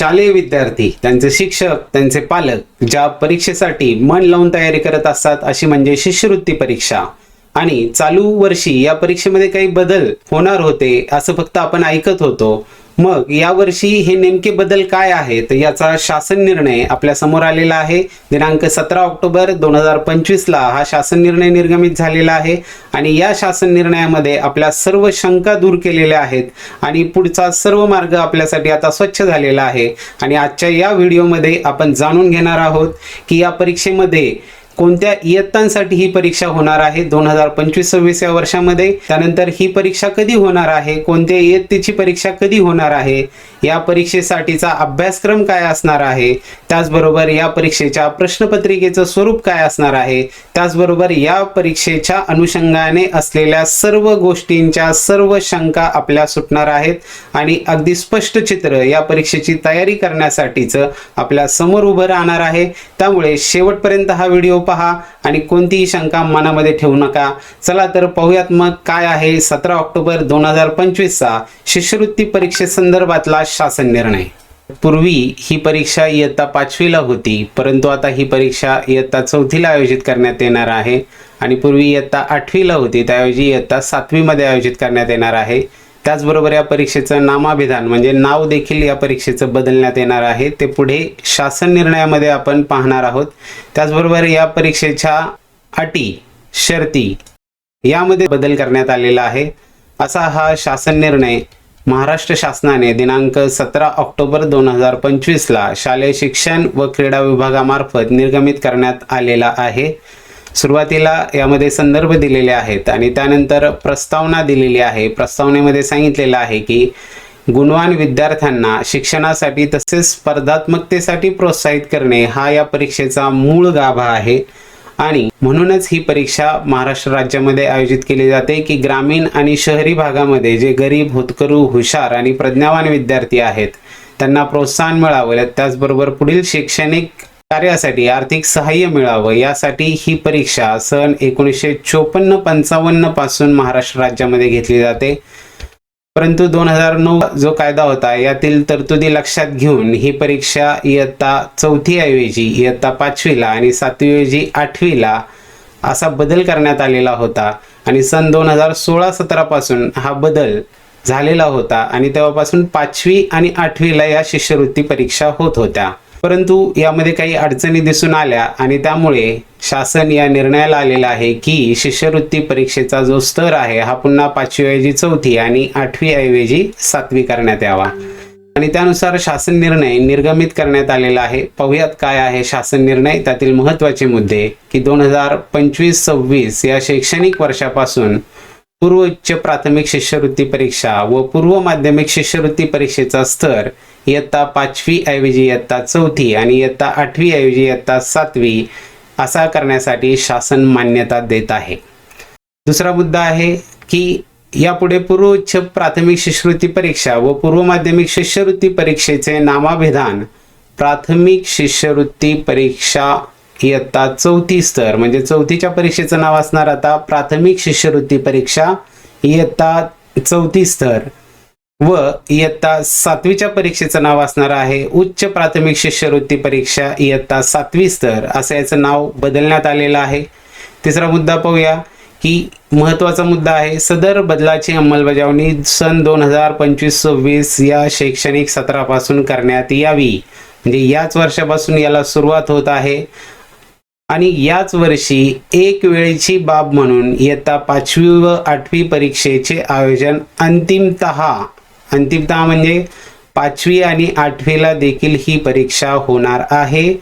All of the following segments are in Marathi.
शालेय विद्यार्थी त्यांचे शिक्षक त्यांचे पालक ज्या परीक्षेसाठी मन लावून तयारी करत असतात अशी म्हणजे शिष्यवृत्ती परीक्षा. आणि चालू वर्षी या परीक्षेमध्ये काही बदल होणार होते असं फक्त आपण ऐकत होतो. मग यावर्षी हे नेमके बदल काय आहेत? याचा शासन निर्णय आपल्यासमोर आलेला आहे. दिनांक सतरा ऑक्टोबर दोन हजार पंचवीसला हा शासन निर्णय निर्गमित झालेला आहे आणि या शासन निर्णयामध्ये आपल्या सर्व शंका दूर केलेल्या आहेत आणि पुढचा सर्व मार्ग आपल्यासाठी आता स्वच्छ झालेला आहे. आणि आजच्या या व्हिडिओमध्ये आपण जाणून घेणार आहोत की या परीक्षेमध्ये कोणत्या इयत्तांसाठी ही परीक्षा होणार आहे? दोन हजार पंचवीस सव्वीस या वर्षामध्ये. त्यानंतर ही परीक्षा कधी होणार आहे? कोणत्या इयत्तेची परीक्षा कधी होणार आहे? या परीक्षेसाठीचा अभ्यासक्रम काय असणार आहे? त्याचबरोबर या परीक्षेच्या प्रश्नपत्रिकेचं स्वरूप काय असणार आहे? त्याचबरोबर या परीक्षेच्या अनुषंगाने असलेल्या सर्व गोष्टींच्या सर्व शंका आपल्या सुटणार आहेत. आणि अगदी स्पष्ट चित्र या परीक्षेची तयारी करण्यासाठीचं आपल्यासमोर उभं राहणार आहे. त्यामुळे शेवटपर्यंत हा व्हिडिओ पहा आणि कोणतीही शंका मनामध्ये ठेवू नका. चला तर पाहूयात मग काय आहे सतरा ऑक्टोबर दोन हजार पंचवीसचा शिष्यवृत्ती परीक्षेसंदर्भातला शासन निर्णय. पूर्वी ही परीक्षा इयत्ता पाचवीला होती परंतु आता ही परीक्षा इयत्ता चौथीला आयोजित करण्यात येणार आहे आणि पूर्वी इयत्ता आठवीला होती त्याऐवजी इयत्ता सातवीमध्ये आयोजित करण्यात येणार आहे. त्याचबरोबर या परीक्षेचं नामाभिधान म्हणजे नाव देखील या परीक्षेचं बदलण्यात येणार आहे. ते पुढे शासन निर्णयामध्ये आपण पाहणार आहोत. त्याचबरोबर या परीक्षेच्या अटी शर्ती यामध्ये बदल करण्यात आलेला आहे. असा हा शासन निर्णय महाराष्ट्र शासनाने दिनांक सतरा ऑक्टोबर दोन हजार पंचवीसला शालेय शिक्षण व क्रीडा विभागामार्फत निर्गमित करण्यात आलेला आहे. सुरुवातीला यामध्ये संदर्भ दिलेले आहेत आणि त्यानंतर प्रस्तावना दिलेली आहे. प्रस्तावनेमध्ये सांगितलेलं आहे की गुणवान विद्यार्थ्यांना शिक्षणासाठी तसेच स्पर्धात्मकतेसाठी प्रोत्साहित करणे हा या परीक्षेचा मूळ गाभा आहे. आणि म्हणूनच ही परीक्षा महाराष्ट्र राज्यामध्ये आयोजित केली जाते की ग्रामीण आणि शहरी भागामध्ये जे गरीब होतकरू हुशार आणि प्रज्ञावान विद्यार्थी आहेत त्यांना प्रोत्साहन मिळावं. त्याचबरोबर पुढील शैक्षणिक कार्यासाठी आर्थिक सहाय्य मिळावं यासाठी ही परीक्षा सन एकोणीसशे चोपन्न पंचावन्नपासून महाराष्ट्र राज्यामध्ये घेतली जाते. परंतु दोन हजार नऊ जो कायदा होता यातील तरतुदी लक्षात घेऊन ही परीक्षा इयत्ता चौथी ऐवजी इयत्ता पाचवीला आणि सातवीऐवजी आठवीला असा बदल करण्यात आलेला होता आणि सन दोन हजार सोळा सतरापासून हा बदल झालेला होता आणि तेव्हापासून पाचवी आणि आठवीला या शिष्यवृत्ती परीक्षा होत होत्या. परंतु यामध्ये काही अडचणी दिसून आल्या आणि त्यामुळे शासन या निर्णयाला आलेला आहे की शिष्यवृत्ती परीक्षेचा जो स्तर आहे हा पुन्हा पाचवी ऐवजी चौथी आणि आठवी ऐवजी सातवी करण्यात यावा. आणि त्यानुसार शासन निर्णय निर्गमित करण्यात आलेला आहे. पाहुयात काय आहे शासन निर्णय? त्यातील महत्त्वाचे मुद्दे की दोन हजार पंचवीस सव्वीस या शैक्षणिक वर्षापासून पूर्व उच्च प्राथमिक शिष्यवृत्ती परीक्षा व पूर्व माध्यमिक शिष्यवृत्ती परीक्षेचा स्तर इयत्ता पाचवी ऐवजी इयत्ता चौथी आणि इयत्ता आठवी ऐवजी इयत्ता सातवी असा करण्यासाठी शासन मान्यता देत आहे. दुसरा मुद्दा आहे की यापुढे पूर्वोच्च प्राथमिक शिष्यवृत्ती परीक्षा व पूर्व माध्यमिक शिष्यवृत्ती परीक्षेचे नामाभिधान प्राथमिक शिष्यवृत्ती परीक्षा इयत्ता चौथी स्तर म्हणजे चौथीच्या परीक्षेचं नाव असणार आता प्राथमिक शिष्यवृत्ती परीक्षा इयत्ता चौथी स्तर. व इयत्ता सातवीच्या परीक्षेचं नाव असणार आहे. उच्च प्राथमिक शिष्यवृत्ती परीक्षा इयत्ता सातवी स्तर असं याचं नाव बदलण्यात आलेलं आहे. तिसरा मुद्दा पाहूया की महत्त्वाचा मुद्दा आहे सदर बदलाची अंमलबजावणी सन दोन हजार पंचवीस सव्वीस या शैक्षणिक सत्रापासून करण्यात यावी. म्हणजे याच वर्षापासून याला सुरुवात होत आहे. आणि याच वर्षी एक वेळेची बाब म्हणून इयत्ता पाचवी व आठवी परीक्षेचे आयोजन अंतिमतः अंतिमतः म्हणजे पाचवी आणि आठवीला देखील ही परीक्षा होणार आहे.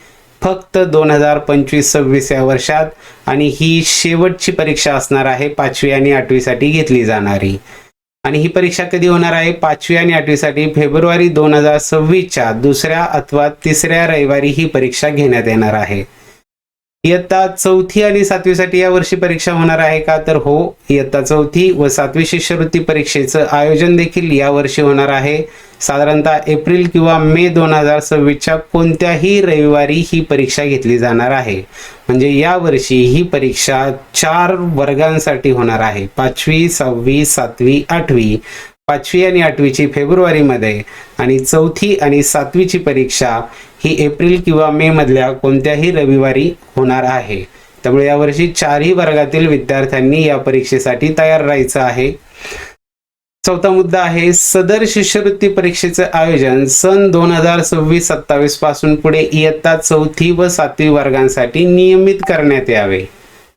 फक्त दोन हजार पंचवीस सव्वीस या वर्षात आणि ही शेवटची परीक्षा असणार आहे पाचवी आणि आठवीसाठी घेतली जाणारी. आणि ही परीक्षा कधी होणार आहे? पाचवी आणि आठवीसाठी फेब्रुवारी दोन हजार सव्वीसच्या दुसऱ्या अथवा तिसऱ्या रविवारी ही परीक्षा घेण्यात येणार आहे. इयत्ता चौथी आणि सातवीसाठी या वर्षी परीक्षा होणार आहे का? तर हो इयत्ता चौथी व सातवी शिष्यवृत्ती परीक्षेचं आयोजन देखील या वर्षी होणार आहे. साधारणतः एप्रिल किंवा मे दोन हजार सव्वीसच्या कोणत्याही रविवारी ही परीक्षा घेतली जाणार आहे. म्हणजे या वर्षी ही परीक्षा चार वर्गांसाठी होणार आहे. पाचवी सहावी सातवी आठवी. पाचवी आणि आठवीची फेब्रुवारीमध्ये आणि चौथी आणि सातवीची परीक्षा ही एप्रिल किंवा मे मधल्या कोणत्याही रविवारी होणार आहे. त्यामुळे यावर्षी चारही वर्गातील विद्यार्थ्यांनी या परीक्षेसाठी तयार राहायचं आहे. चौथा मुद्दा आहे सदर शिष्यवृत्ती परीक्षेचं आयोजन सन दोन हजार सव्वीस सत्तावीसपासून पुढे इयत्ता चौथी व सातवी वर्गांसाठी नियमित करण्यात यावे.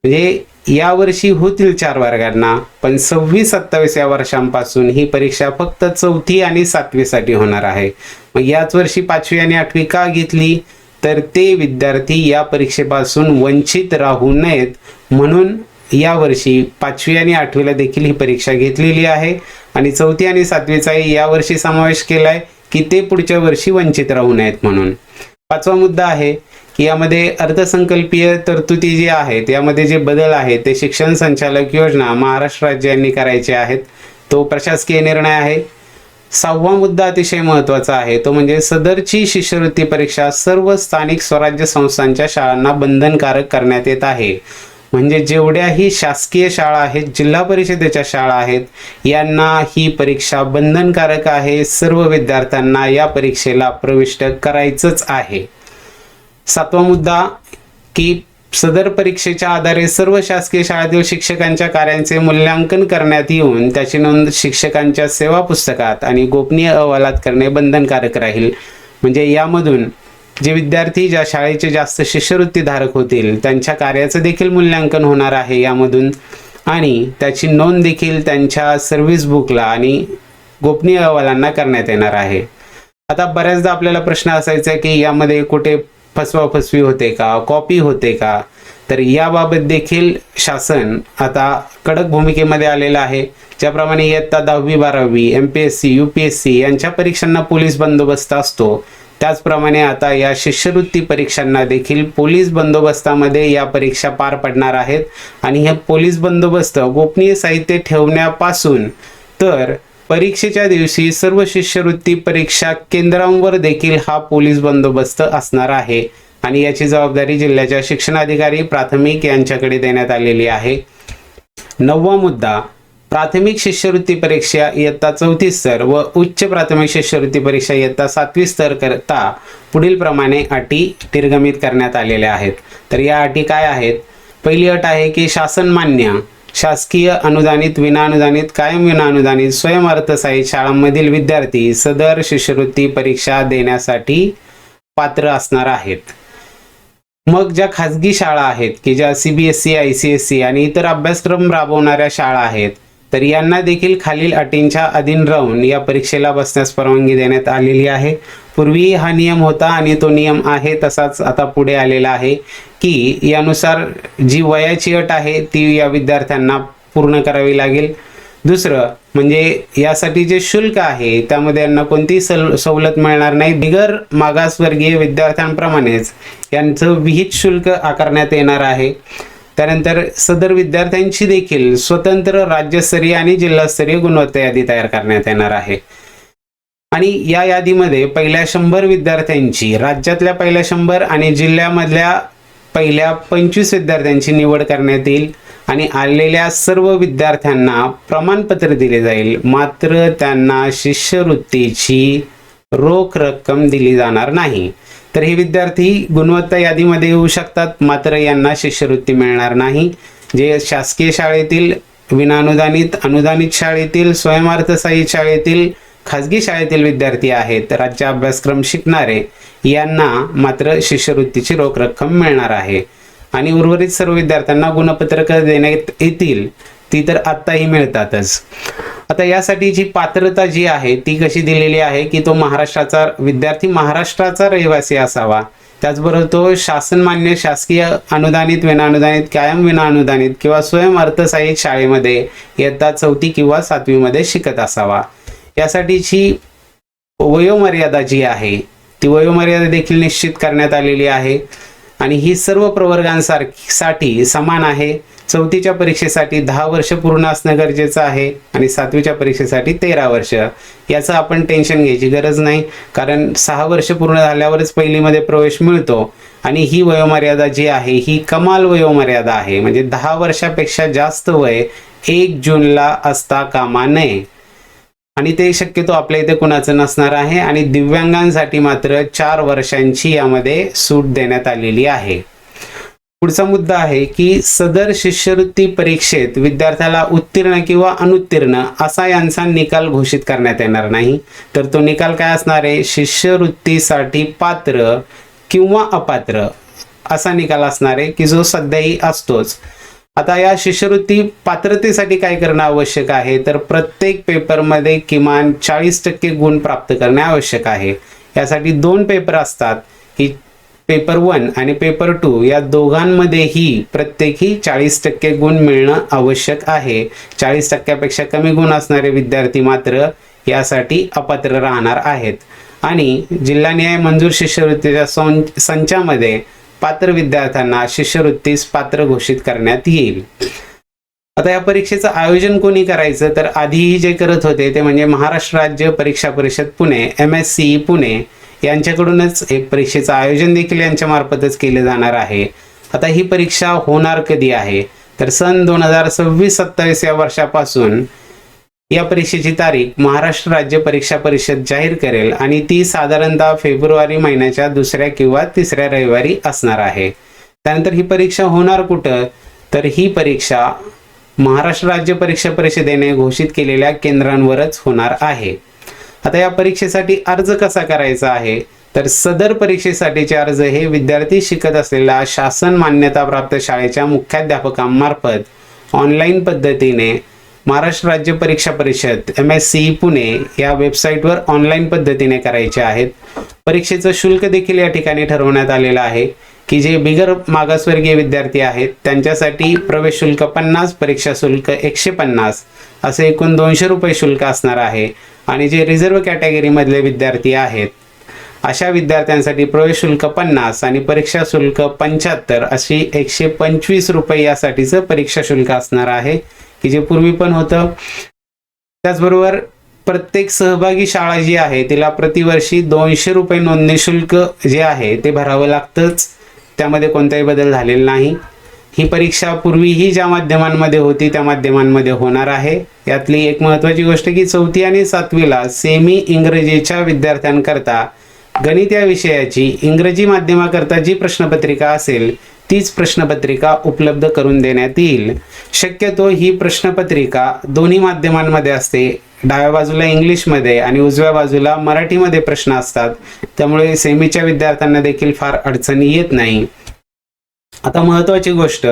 म्हणजे यावर्षी होतील चार वर्गांना पण सव्वीस सत्तावीस या वर्षांपासून ही परीक्षा फक्त चौथी आणि सातवीसाठी होणार आहे. मग याच वर्षी पाचवी आणि आठवी का घेतली? तर ते विद्यार्थी या परीक्षेपासून वंचित राहू नयेत. म्हणून यावर्षी पाचवी आणि आठवीला देखील ही परीक्षा घेतलेली आहे. आणि चौथी आणि सातवीचाही यावर्षी समावेश केला आहे की ते पुढच्या वर्षी वंचित राहू नयेत म्हणून. पाचवा मुद्दा आहे यामध्ये अर्थसंकल्पीय तरतुदी जी आहेत यामध्ये जे बदल आहेत ते शिक्षण संचालक योजना महाराष्ट्र राज्यांनी करायचे आहेत. तो प्रशासकीय निर्णय आहे. सहावा मुद्दा अतिशय महत्त्वाचा आहे. तो म्हणजे सदरची शिष्यवृत्ती परीक्षा सर्व स्थानिक स्वराज्य संस्थांच्या शाळांना बंधनकारक करण्यात येत आहे. म्हणजे जेवढ्याही शासकीय शाळा आहेत जिल्हा परिषदेच्या शाळा आहेत यांना ही परीक्षा बंधनकारक आहे. सर्व विद्यार्थ्यांना या परीक्षेला प्रविष्ट करायचंच आहे. सातवा मुद्दा की सदर परीक्षेच्या आधारे सर्व शासकीय शाळेतील शिक्षकांच्या कार्यांचे मूल्यांकन करण्यात येऊन त्याची नोंद शिक्षकांच्या सेवा पुस्तकात आणि गोपनीय अहवालात करणे बंधनकारक राहील. म्हणजे यामधून जे विद्यार्थी ज्या शाळेचे जास्त शिष्यवृत्तीधारक होतील त्यांच्या कार्याचं देखील मूल्यांकन होणार आहे यामधून. आणि त्याची नोंद देखील त्यांच्या सर्व्हिस बुकला आणि गोपनीय अहवालांना करण्यात येणार आहे. आता बऱ्याचदा आपल्याला प्रश्न असायचा की यामध्ये कुठे फसवाफसवी होते का? कॉपी होते का? तर याबाबत देखील शासन आता कडक भूमिकेमध्ये आलेलं आहे. ज्याप्रमाणे इयत्ता दहावी बारावी M P S C U P S C यांच्या परीक्षांना पोलीस बंदोबस्त असतो. त्याचप्रमाणे आता या शिष्यवृत्ती परीक्षांना देखील पोलीस बंदोबस्तामध्ये या परीक्षा पार पडणार आहेत. आणि हे पोलीस बंदोबस्त गोपनीय साहित्य ठेवण्यापासून तर परीक्षेच्या दिवशी सर्व शिष्यवृत्ती परीक्षा केंद्रांवर देखील हा पोलीस बंदोबस्त असणार आहे. आणि याची जबाबदारी जिल्ह्याच्या शिक्षणाधिकारी प्राथमिक यांच्याकडे देण्यात आलेली आहे. नववा मुद्दा प्राथमिक शिष्यवृत्ती परीक्षा इयत्ता चौथी स्तर व उच्च प्राथमिक शिष्यवृत्ती परीक्षा इयत्ता सातवी स्तर करता पुढील प्रमाणे अटी निर्गमित करण्यात आलेल्या आहेत. तर या अटी काय आहेत? पहिली अट आहे की शासन मान्य शासकीय अनुदानित विनाअनुदानित कायम विनाअनुदानित स्वयंअर्थसहाय्यित शाळांमधील विद्यार्थी सदर शिष्यवृत्ती परीक्षा देण्यासाठी पात्र असणार आहेत. मग ज्या खाजगी शाळा आहेत की ज्या C B S C I C S C आणि इतर अभ्यासक्रम राबवणाऱ्या शाळा आहेत तर यांना देखील खालील अटींच्या अधीन राहून या परीक्षेला बसण्यास परवानगी देण्यात आलेली आहे. पूर्वी हा नियम होता आणि तो नियम आहे तसाच आता पुढे आलेला आहे की यानुसार जी वयाची अट आहे ती या विद्यार्थ्यांना पूर्ण करावी लागेल. दुसरं म्हणजे यासाठी जे शुल्क आहे त्यामध्ये यांना कोणतीही सल सवलत मिळणार नाही. बिगर मागासवर्गीय विद्यार्थ्यांप्रमाणेच यांचं विहित शुल्क आकारण्यात येणार आहे. त्यानंतर सदर विद्यार्थ्यांची देखील स्वतंत्र राज्यस्तरीय आणि जिल्हास्तरीय गुणवत्ता यादी तयार करण्यात येणार आहे. आणि या यादीमध्ये पहिल्या शंभर विद्यार्थ्यांची राज्यातल्या पहिल्या शंभर आणि जिल्ह्यामधल्या पहिल्या पंचवीस विद्यार्थ्यांची निवड करण्यात येईल आणि आलेल्या सर्व विद्यार्थ्यांना प्रमाणपत्र दिले जाईल. मात्र त्यांना शिष्यवृत्तीची रोख रक्कम दिली जाणार नाही. तर हे विद्यार्थी गुणवत्ता यादीमध्ये येऊ शकतात. मात्र यांना शिष्यवृत्ती मिळणार नाही. जे शासकीय शाळेतील विनाअनुदानित अनुदानित शाळेतील स्वयंअर्थसहाय्यित शाळेतील खाजगी शाळेतील विद्यार्थी आहेत. राज्य अभ्यासक्रम शिकणारे यांना मात्र शिष्यवृत्तीची रोख रक्कम मिळणार आहे. आणि उर्वरित सर्व विद्यार्थ्यांना गुणपत्रक देण्यात येतील. ती तर आत्ताही मिळतातच. आता यासाठी जी पात्रता जी आहे ती कशी दिलेली आहे की तो महाराष्ट्राचा विद्यार्थी महाराष्ट्राचा रहिवासी असावा? त्याचबरोबर तो शासनमान्य शासकीय अनुदानित विनाअनुदानित कायम विनाअनुदानित किंवा स्वयं अर्थसहाय्यित शाळेमध्ये इयत्ता चौथी किंवा सातवीमध्ये शिकत असावा. यासाठीची वयोमर्यादा जी आहे ती वयोमर्यादा देखील निश्चित करण्यात आलेली आहे. आणि ही सर्व प्रवर्गांसाठी समान आहे. चौथीच्या परीक्षेसाठी दहा वर्ष पूर्ण असणं गरजेचं आहे आणि सातवीच्या परीक्षेसाठी तेरा वर्ष. याचं आपण टेन्शन घ्यायची गरज नाही. कारण सहा वर्ष पूर्ण झाल्यावरच पहिलीमध्ये प्रवेश मिळतो. आणि ही वयोमर्यादा जी आहे ही कमाल वयोमर्यादा आहे. म्हणजे दहा वर्षापेक्षा जास्त वय एक जूनला असता कामा नये. आणि ते शक्यतो आपल्या इथे कुणाचं नसणार आहे. आणि दिव्यांगांसाठी मात्र चार वर्षांची यामध्ये सूट देण्यात आलेली आहे. पुढचा मुद्दा आहे की सदर शिष्यवृत्ती परीक्षेत विद्यार्थ्याला उत्तीर्ण किंवा अनुत्तीर्ण असा यांचा निकाल घोषित करण्यात येणार नाही. तर तो निकाल काय असणार आहे? शिष्यवृत्तीसाठी पात्र किंवा अपात्र असा निकाल असणार आहे की जो सध्याही असतोच. आता या शिष्यवृत्ती पात्रतेसाठी काय करणं आवश्यक आहे? तर प्रत्येक पेपरमध्ये किमान चाळीस टक्के गुण प्राप्त करणे आवश्यक आहे. यासाठी दोन पेपर असतात की पेपर वन आणि पेपर टू या दोघांमध्येही प्रत्येकी चाळीस टक्के गुण मिळणं आवश्यक आहे. चाळीस टक्क्यापेक्षा कमी गुण असणारे विद्यार्थी मात्र यासाठी अपात्र राहणार आहेत. आणि जिल्हा न्याय मंजूर शिष्यवृत्तीच्या सं संचामध्ये पात्र विद्यार्थ्यांना शिष्यवृत्तीस पात्र घोषित करण्यात येईल. आता या परीक्षेचं आयोजन कोणी करायचं? तर आधीही जे करत होते ते म्हणजे महाराष्ट्र राज्य परीक्षा परिषद Pune M S C Pune. यांच्याकडूनच एक परीक्षेचं आयोजन देखील यांच्यामार्फतच केले जाणार आहे. आता ही परीक्षा होणार कधी आहे? तर सन दोन हजार सव्वीस सत्तावीस या वर्षापासून या परीक्षेची तारीख महाराष्ट्र राज्य परीक्षा परिषद जाहीर करेल आणि ती साधारणतः फेब्रुवारी महिन्याच्या दुसऱ्या किंवा तिसऱ्या रविवारी असणार आहे. त्यानंतर ही परीक्षा होणार कुठं? तर ही परीक्षा महाराष्ट्र राज्य परीक्षा परिषदेने घोषित केलेल्या केंद्रांवरच होणार आहे. आता या परीक्षेसाठी अर्ज कसा करायचा आहे? तर सदर परीक्षेसाठीचे अर्ज हे विद्यार्थी शिकत असलेल्या शासन मान्यताप्राप्त शाळेच्या मुख्याध्यापकांमार्फत ऑनलाईन पद्धतीने महाराष्ट्र राज्य परीक्षा परिषद एम एस सी पुणे या वेबसाईटवर ऑनलाईन पद्धतीने करायचे आहेत. परीक्षेचं शुल्क देखील या ठिकाणी ठरवण्यात आलेलं आहे की जे बिगर मागासवर्गीय विद्यार्थी आहेत त्यांच्यासाठी प्रवेश शुल्क पन्नास परीक्षा शुल्क एकशे पन्नास असे एकूण दोनशे रुपये शुल्क असणार आहे. आणि जे रिझर्व कॅटेगरीमधले विद्यार्थी आहेत अशा विद्यार्थ्यांसाठी प्रवेश शुल्क पन्नास आणि परीक्षा शुल्क पंच्याहत्तर अशी एकशे पंचवीस रुपये यासाठीचं परीक्षा शुल्क असणार आहे की जे पूर्वी पण होतं. त्याचबरोबर प्रत्येक सहभागी शाळा जी आहे तिला प्रतिवर्षी दोनशे रुपये नोंदणी शुल्क जे आहे ते भरावं लागतंच. त्यामध्ये कोणताही बदल झालेला नाही. ही परीक्षा पूर्वीही ज्या माध्यमांमध्ये होती त्या माध्यमांमध्ये होणार आहे. यातली एक महत्त्वाची गोष्ट की चौथी आणि सातवीला सेमी इंग्रजीच्या विद्यार्थ्यांकरता गणित या विषयाची इंग्रजी माध्यमाकरता जी प्रश्नपत्रिका असेल तीच प्रश्नपत्रिका उपलब्ध करून देण्यात येईल. शक्यतो ही प्रश्नपत्रिका दोन्ही माध्यमांमध्ये असते. डाव्या बाजूला इंग्लिशमध्ये आणि उजव्या बाजूला मराठीमध्ये प्रश्न असतात. त्यामुळे सेमीच्या विद्यार्थ्यांना देखील फार अडचणी येत नाही. आता महत्वाची गोष्ट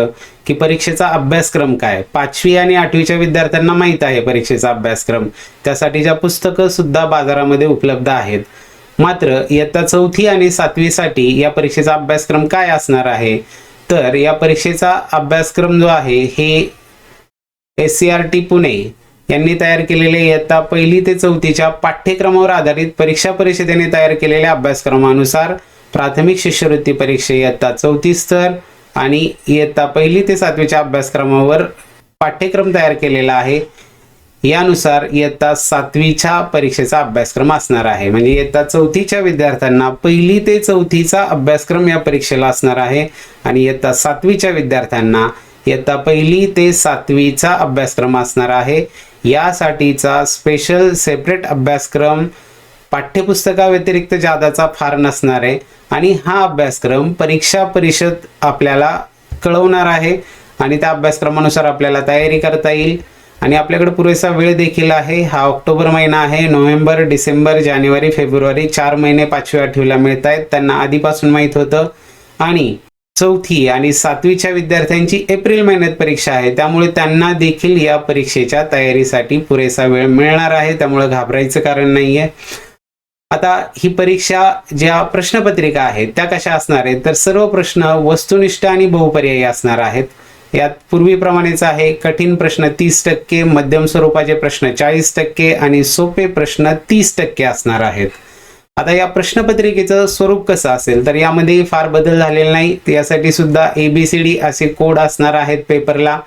की परीक्षेचा अभ्यासक्रम काय? पाचवी आणि आठवीच्या विद्यार्थ्यांना माहीत आहे परीक्षेचा अभ्यासक्रम. त्यासाठीच्या पुस्तकं सुद्धा बाजारामध्ये उपलब्ध आहेत. मात्र इयत्ता चौथी आणि सातवीसाठी या परीक्षेचा अभ्यासक्रम काय असणार आहे? तर या परीक्षेचा अभ्यासक्रम जो आहे हे S C R T Pune यांनी तयार केलेले इयत्ता पहिली ते चौथीच्या पाठ्यक्रमावर आधारित परीक्षा परिषदेने तयार केलेल्या अभ्यासक्रमानुसार प्राथमिक शिष्यवृत्ती परीक्षा इयत्ता चौथी स्तर आणि इयत्ता पहिली ते सातवीच्या अभ्यासक्रमावर पाठ्यक्रम तयार केलेला आहे. यानुसार इयत्ता सातवीच्या परीक्षेचा अभ्यासक्रम असणार आहे. म्हणजे इयत्ता चौथीच्या विद्यार्थ्यांना पहिली ते चौथीचा अभ्यासक्रम या परीक्षेला असणार आहे. आणि इयत्ता सातवीच्या विद्यार्थ्यांना इयत्ता पहिली ते सातवीचा अभ्यासक्रम असणार आहे. यासाठीचा स्पेशल सेपरेट अभ्यासक्रम पाठ्यपुस्तकाव्यतिरिक्त जादाचा फार नसणार आहे. आणि हा अभ्यासक्रम परीक्षा परिषद आपल्याला कळवणार आहे. आणि त्या अभ्यासक्रमानुसार आपल्याला तयारी करता येईल. आणि आपल्याकडे पुरेसा वेळ देखील आहे. हा ऑक्टोबर महिना आहे. नोव्हेंबर डिसेंबर जानेवारी फेब्रुवारी चार महिने पाचव्या आठवीला मिळत आहेत. त्यांना आधीपासून माहीत होतं. आणि चौथी आणि सातवीच्या विद्यार्थ्यांची एप्रिल महिन्यात परीक्षा आहे. त्यामुळे त्यांना देखील या परीक्षेच्या तयारीसाठी पुरेसा वेळ मिळणार आहे. त्यामुळे घाबरायचं कारण नाहीये. आता ही परीक्षा ज्या प्रश्नपत्रिका आहेत त्या कशा असणार आहेत? तर सर्व प्रश्न वस्तुनिष्ठ आणि बहुपर्यायी असणार आहेत. यात पूर्वीप्रमाणेच आहे कठीण प्रश्न तीस टक्के मध्यम स्वरूपाचे प्रश्न चाळीस टक्के आणि सोपे प्रश्न तीस टक्के असणार आहेत. आता या प्रश्नपत्रिकेचं स्वरूप कसं असेल? तर यामध्ये फार बदल झालेला नाही. यासाठी सुद्धा ए बी सी डी असे कोड असणार आहेत पेपरला.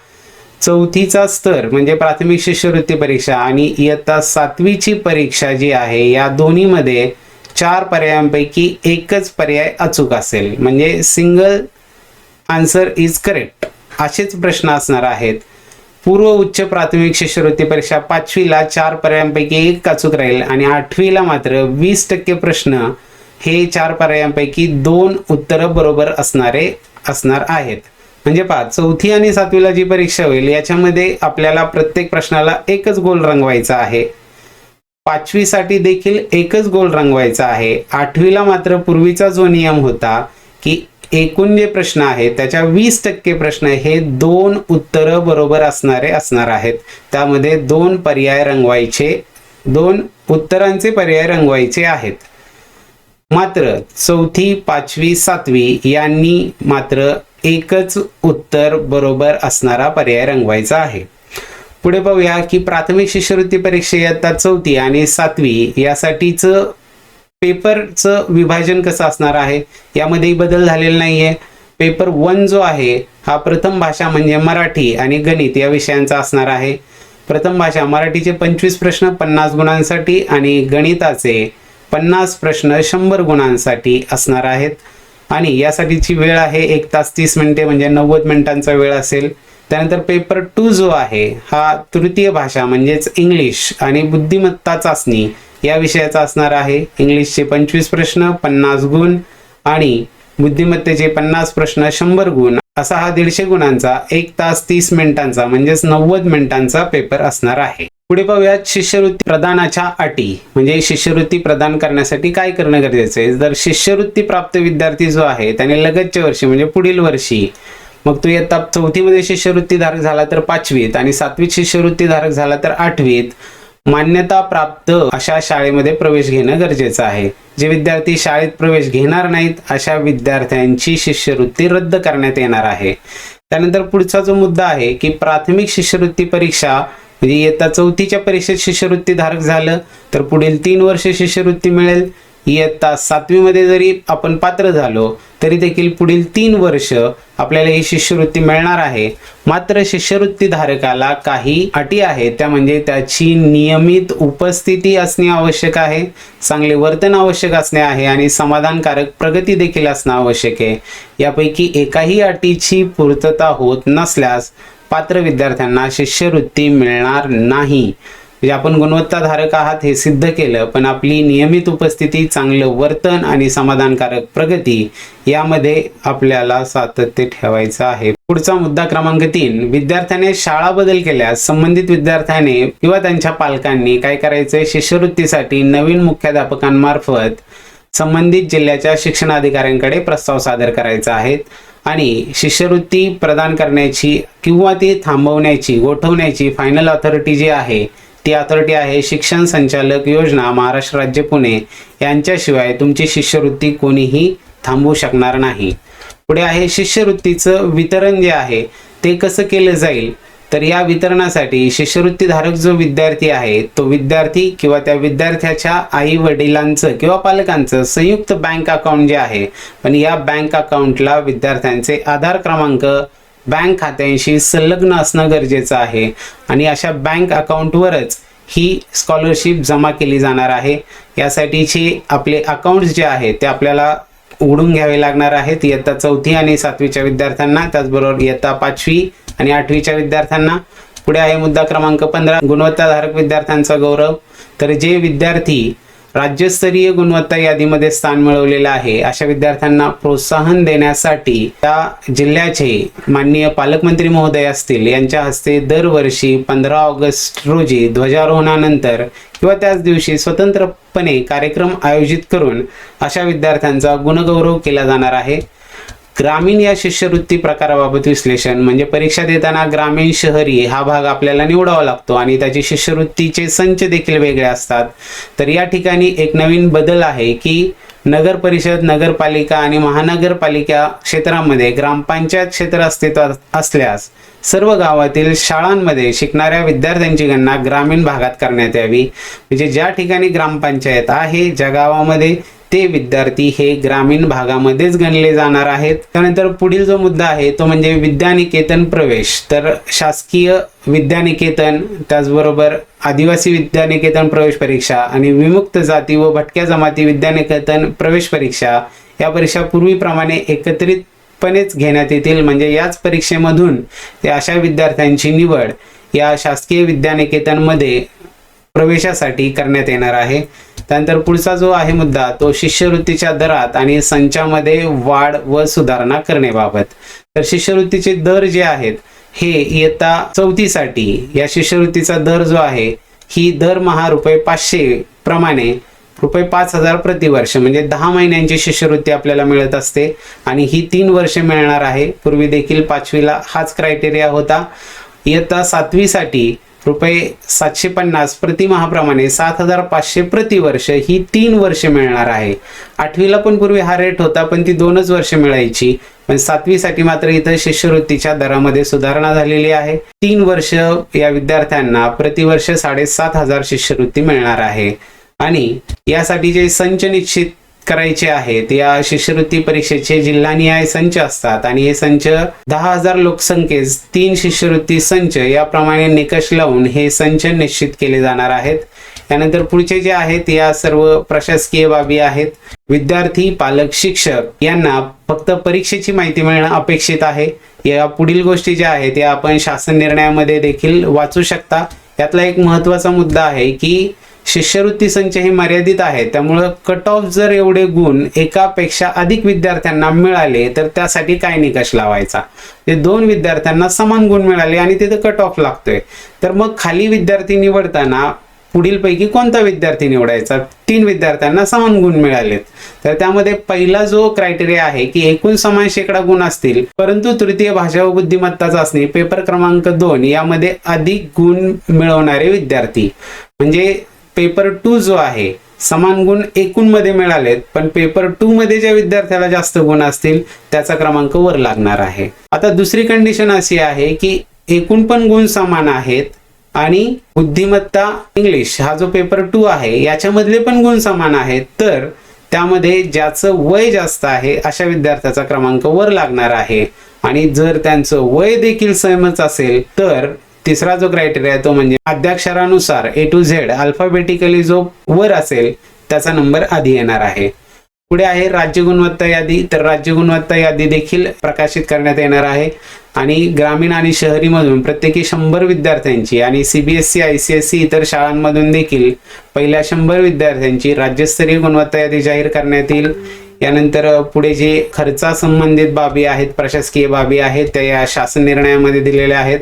चौथीचा स्तर म्हणजे प्राथमिक शिष्यवृत्ती परीक्षा आणि इयत्ता सातवीची परीक्षा जी आहे या दोन्हीमध्ये चार पर्यायांपैकी एकच पर्याय अचूक असेल. म्हणजे सिंगल आन्सर इज करेक्ट असेच प्रश्न असणार आहेत. पूर्व उच्च प्राथमिक शिष्यवृत्ती परीक्षा पाचवीला चार पर्यायांपैकी एक अचूक राहील आणि आठवीला मात्र वीस टक्के प्रश्न हे चार पर्यायांपैकी दोन उत्तरं बरोबर असणारे असणार आहेत. म्हणजे पहा चौथी आणि सातवीला जी परीक्षा होईल याच्यामध्ये आपल्याला प्रत्येक प्रश्नाला एकच गोल रंगवायचा आहे. पाचवीसाठी देखील एकच गोल रंगवायचा आहे. आठवीला मात्र पूर्वीचा जो नियम होता की एकूण जे प्रश्न आहे त्याच्या वीस टक्के प्रश्न हे दोन उत्तरं बरोबर असणारे असणार आहेत. त्यामध्ये दोन पर्याय रंगवायचे दोन उत्तरांचे पर्याय रंगवायचे आहेत. मात्र चौथी पाचवी सातवी यांनी मात्र एकच उत्तर बरोबर असणारा पर्याय रंगवायचा आहे. पुढे पाहूया की प्राथमिक शिष्यवृत्ती परीक्षा इयत्ता चौथी आणि सातवी यासाठीचं पेपरचं विभाजन कसं असणार आहे? यामध्येही बदल झालेला नाहीये. पेपर वन जो आहे हा प्रथम भाषा म्हणजे मराठी आणि गणित या विषयांचा असणार आहे. प्रथम भाषा मराठीचे पंचवीस प्रश्न पन्नास गुणांसाठी आणि गणिताचे पन्नास प्रश्न शंभर गुणांसाठी असणार आहेत. आणि यासाठीची वेळ आहे एक तास तीस मिनिटे म्हणजे नव्वद मिनिटांचा वेळ असेल. त्यानंतर पेपर टू जो आहे हा तृतीय भाषा म्हणजेच इंग्लिश आणि बुद्धिमत्ता चाचणी या विषयाचा असणार आहे. इंग्लिशचे पंचवीस प्रश्न पन्नास गुण आणि बुद्धिमत्तेचे पन्नास प्रश्न शंभर गुण असा हा दीडशे गुणांचा एक तास तीस मिनिटांचा म्हणजेच नव्वद मिनिटांचा पेपर असणार आहे. पुढे पाहूयात शिष्यवृत्ती प्रदानाच्या अटी. म्हणजे शिष्यवृत्ती प्रदान करण्यासाठी काय करणं गरजेचं आहे? जर शिष्यवृत्ती प्राप्त विद्यार्थी जो आहे त्याने लगतच्या वर्षी म्हणजे पुढील वर्षी मग तो इयत्ता चौथीमध्ये शिष्यवृत्तीधारक झाला तर पाचवीत आणि सातवीत शिष्यवृत्ती धारक झाला तर आठवीत मान्यता प्राप्त अशा शाळेमध्ये प्रवेश घेणं गरजेचं आहे. जे विद्यार्थी शाळेत प्रवेश घेणार नाहीत अशा विद्यार्थ्यांची शिष्यवृत्ती रद्द करण्यात येणार आहे. त्यानंतर पुढचा जो मुद्दा आहे की प्राथमिक शिष्यवृत्ती परीक्षा म्हणजे इयत्ता चौथीच्या परीक्षेत शिष्यवृत्ती धारक झालं तर पुढील तीन वर्ष शिष्यवृत्ती मिळेल. इयत्ता सातवीमध्ये जरी आपण पात्र झालो तरी देखील पुढील तीन वर्ष आपल्याला ही शिष्यवृत्ती मिळणार आहे. मात्र शिष्यवृत्ती धारकाला काही अटी आहेत त्या म्हणजे त्याची नियमित उपस्थिती असणे आवश्यक आहे चांगले वर्तन आवश्यक असणे आहे आणि समाधानकारक प्रगती देखील असणं आवश्यक आहे. यापैकी एकाही अटीची पूर्तता होत नसल्यास पात्र विद्यार्थ्यांना शिष्यवृत्ती मिळणार नाही. म्हणजे आपण गुणवत्ताधारक आहात हे सिद्ध केलं पण आपली नियमित उपस्थिती चांगलं वर्तन आणि समाधानकारक प्रगती यामध्ये आपल्याला सातत्य ठेवायचं आहे. पुढचा मुद्दा क्रमांक तीन विद्यार्थ्याने शाळा बदल केल्यास संबंधित विद्यार्थ्याने किंवा त्यांच्या पालकांनी काय करायचंय शिष्यवृत्तीसाठी नवीन मुख्याध्यापकांमार्फत संबंधित जिल्ह्याच्या शिक्षणाधिकाऱ्यांकडे प्रस्ताव सादर करायचा आहे. आणि शिष्यवृत्ती प्रदान करण्याची किंवा ती थांबवण्याची गोठवण्याची फायनल ऑथॉरिटी जी आहे ती अथॉरिटी आहे शिक्षण संचालक योजना महाराष्ट्र राज्य पुणे. यांच्याशिवाय तुमची शिष्यवृत्ती कोणीही थांबवू शकणार नाही. पुढे आहे शिष्यवृत्तीचं वितरण जे आहे ते कसं केलं जाईल? तर या वितरणासाठी शिष्यवृत्तीधारक जो विद्यार्थी आहे तो विद्यार्थी किंवा त्या विद्यार्थ्याच्या आई वडिलांचं किंवा पालकांचं संयुक्त बँक अकाउंट जे आहे पण या बँक अकाउंटला विद्यार्थ्यांचे आधार क्रमांक बँक खात्यांशी संलग्न असणं गरजेचं आहे. आणि अशा बँक अकाउंटवरच ही स्कॉलरशिप जमा केली जाणार आहे. यासाठीचे आपले अकाउंट्स जे आहेत ते आपल्याला उघडून घ्यावे लागणार आहेत. इयत्ता चौथी आणि सातवीच्या विद्यार्थ्यांना त्याचबरोबर इयत्ता पाचवी आणि आठवीच्या विद्यार्थ्यांना पुढे आहे मुद्दा क्रमांक पंधरा गुणवत्ताधारक विद्यार्थ्यांचा गौरव. तर जे विद्यार्थी राज्यस्तरीय गुणवत्ता यादीमध्ये स्थान मिळवलेलं आहे अशा विद्यार्थ्यांना प्रोत्साहन देण्यासाठी त्या जिल्ह्याचे माननीय पालकमंत्री महोदय असतील यांच्या हस्ते दरवर्षी पंधरा ऑगस्ट रोजी ध्वजारोहणानंतर किंवा त्याच दिवशी स्वतंत्रपणे कार्यक्रम आयोजित करून अशा विद्यार्थ्यांचा गुणगौरव केला जाणार आहे. ग्रामीण या शिष्यवृत्ती प्रकाराबाबत विश्लेषण म्हणजे परीक्षा देताना ग्रामीण शहरी हा भाग आपल्याला निवडावा लागतो आणि त्याची शिष्यवृत्तीचे संच देखील वेगळे असतात. तर या ठिकाणी एक नवीन बदल आहे की नगर परिषद नगरपालिका आणि महानगरपालिका क्षेत्रामध्ये ग्रामपंचायत क्षेत्र अस्तित्वात असल्यास सर्व गावातील शाळांमध्ये शिकणाऱ्या विद्यार्थ्यांची गणना ग्रामीण भागात करण्यात यावी. म्हणजे ज्या ठिकाणी ग्रामपंचायत आहे ज्या गावामध्ये ते विद्यार्थी हे ग्रामीण भागामध्येच गणले जाणार आहेत. त्यानंतर पुढील जो मुद्दा आहे तो म्हणजे विद्यानिकेतन प्रवेश. तर शासकीय विद्यानिकेतन त्याचबरोबर आदिवासी विद्यानिकेतन प्रवेश परीक्षा आणि विमुक्त जाती व भटक्या जमाती विद्यानिकेतन प्रवेश परीक्षा या परीक्षा पूर्वीप्रमाणे एकत्रितपणेच घेण्यात येतील. म्हणजे याच परीक्षेमधून अशा विद्यार्थ्यांची निवड या शासकीय विद्यानिकेतनमध्ये प्रवेशासाठी करण्यात येणार आहे. त्यानंतर पुढचा जो आहे मुद्दा तो शिष्यवृत्तीच्या दरात आणि संचामध्ये वाढ व सुधारणा करण्याबाबत. तर शिष्यवृत्तीचे दर जे आहेत हे इयत्ता चौथीसाठी या शिष्यवृत्तीचा दर जो आहे ही दरमहा रुपये पाचशे प्रमाणे रुपये पाच हजार प्रतिवर्ष म्हणजे दहा महिन्यांची शिष्यवृत्ती आपल्याला मिळत असते. आणि ही तीन वर्ष मिळणार आहे. पूर्वी देखील पाचवीला हाच क्रायटेरिया होता. इयत्ता सातवीसाठी रुपये सातशे पन्नास प्रतिमाहाप्रमाणे सात हजार पाचशे प्रतिवर्ष ही तीन वर्ष मिळणार आहे. आठवीला पण पूर्वी हा रेट होता पण ती दोनच वर्ष मिळायची. पण सातवीसाठी मात्र इथं शिष्यवृत्तीच्या दरामध्ये सुधारणा झालेली आहे. तीन वर्ष या विद्यार्थ्यांना प्रतिवर्ष साडेसात हजार शिष्यवृत्ती मिळणार आहे. आणि यासाठी जे संच निश्चित करायचे आहेत. या शिष्यवृत्ती परीक्षेचे जिल्हानिहाय संच असतात आणि हे संच दहा हजार लोकसंख्येस तीन शिष्यवृत्ती संच याप्रमाणे निकष लावून हे संच निश्चित केले जाणार आहेत. त्यानंतर पुढचे जे आहेत या सर्व प्रशासकीय बाबी आहेत. विद्यार्थी पालक शिक्षक यांना फक्त परीक्षेची माहिती मिळणं अपेक्षित आहे. या पुढील गोष्टी ज्या आहेत या आपण शासन निर्णयामध्ये देखील वाचू शकता. यातला एक महत्त्वाचा मुद्दा आहे की शिष्यवृत्ती संच हे मर्यादित आहे. त्यामुळं कट ऑफ जर एवढे गुण एकापेक्षा अधिक विद्यार्थ्यांना मिळाले तर त्यासाठी काय निकष लावायचा. ते दोन विद्यार्थ्यांना समान गुण मिळाले आणि तिथं कट ऑफ लागतोय. तर मग खाली विद्यार्थी निवडताना पुढील पैकी कोणता विद्यार्थी निवडायचा? तीन विद्यार्थ्यांना समान गुण मिळालेत. तर त्यामध्ये पहिला जो क्रायटेरिया आहे की एकूण समान शेकडा गुण असतील परंतु तृतीय भाषा व बुद्धिमत्ता चाचणी पेपर क्रमांक दोन यामध्ये अधिक गुण मिळवणारे विद्यार्थी. म्हणजे पेपर टू जो आहे समान गुण एकूणमध्ये मिळालेत पण पेपर टू मध्ये ज्या विद्यार्थ्याला जास्त गुण असतील त्याचा क्रमांक वर लागणार आहे. आता दुसरी कंडिशन अशी आहे की एकूण पण गुण समान आहेत आणि बुद्धिमत्ता इंग्लिश हा जो पेपर टू आहे याच्यामधले पण गुण समान आहेत तर त्यामध्ये ज्याचं वय जास्त आहे अशा विद्यार्थ्याचा क्रमांक वर लागणार आहे. आणि जर त्यांचं वय देखील सहमच असेल तर तिसरा जो क्रायटेरिया आहे तो म्हणजे अध्याक्षरानुसार ए टू झेड अल्फाबेटिकली जो वर असेल त्याचा नंबर आधी येणार आहे. पुढे आहे राज्य गुणवत्ता यादी तर राज्य गुणवत्ता यादी देखील प्रकाशित करण्यात येणार आहे. आणि ग्रामीण आणि शहरी मधून प्रत्येकी शंभर विद्यार्थ्यांची आणि CBSE I C S C इतर शाळांमधून देखील पहिल्या शंभर विद्यार्थ्यांची राज्यस्तरीय गुणवत्ता यादी जाहीर करण्यात येईल. यानंतर पुढे जे खर्चा संबंधित बाबी आहेत प्रशासकीय बाबी आहेत त्या या शासन निर्णयामध्ये दिलेल्या आहेत.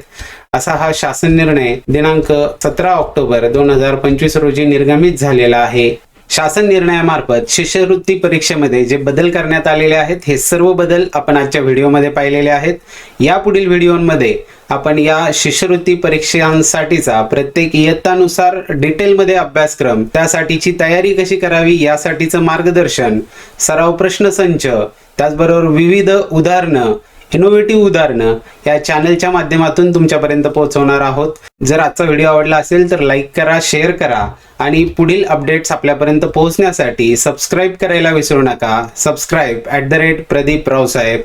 असा हा शासन निर्णय दिनांक सतरा ऑक्टोबर दोन हजार पंचवीस रोजी निर्गमित झालेला आहे. शासन निर्णयामार्फत शिष्यवृत्ती परीक्षेमध्ये जे बदल करण्यात आलेले आहेत हे सर्व बदल आपण आजच्या व्हिडिओमध्ये पाहिलेले आहेत. यापुढील व्हिडिओमध्ये आपण या शिष्यवृत्ती परीक्षांसाठीचा प्रत्येक इयत्तानुसार डिटेलमध्ये अभ्यासक्रम त्यासाठीची तयारी कशी करावी यासाठीचं मार्गदर्शन सराव प्रश्नसंच त्याचबरोबर विविध उदाहरणं इनोव्हेटिव्ह उदाहरणं या चॅनलच्या माध्यमातून तुमच्यापर्यंत पोहोचवणार आहोत. जर आजचा व्हिडिओ आवडला असेल तर लाईक करा शेअर करा आणि पुढील अपडेट्स आपल्यापर्यंत पोहोचण्यासाठी सबस्क्राईब करायला विसरू नका. Subscribe at the rate Pradeep Raosaheb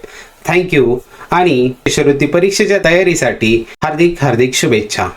thank you आणि शिष्यवृत्ती परीक्षेच्या तयारीसाठी हार्दिक हार्दिक शुभेच्छा.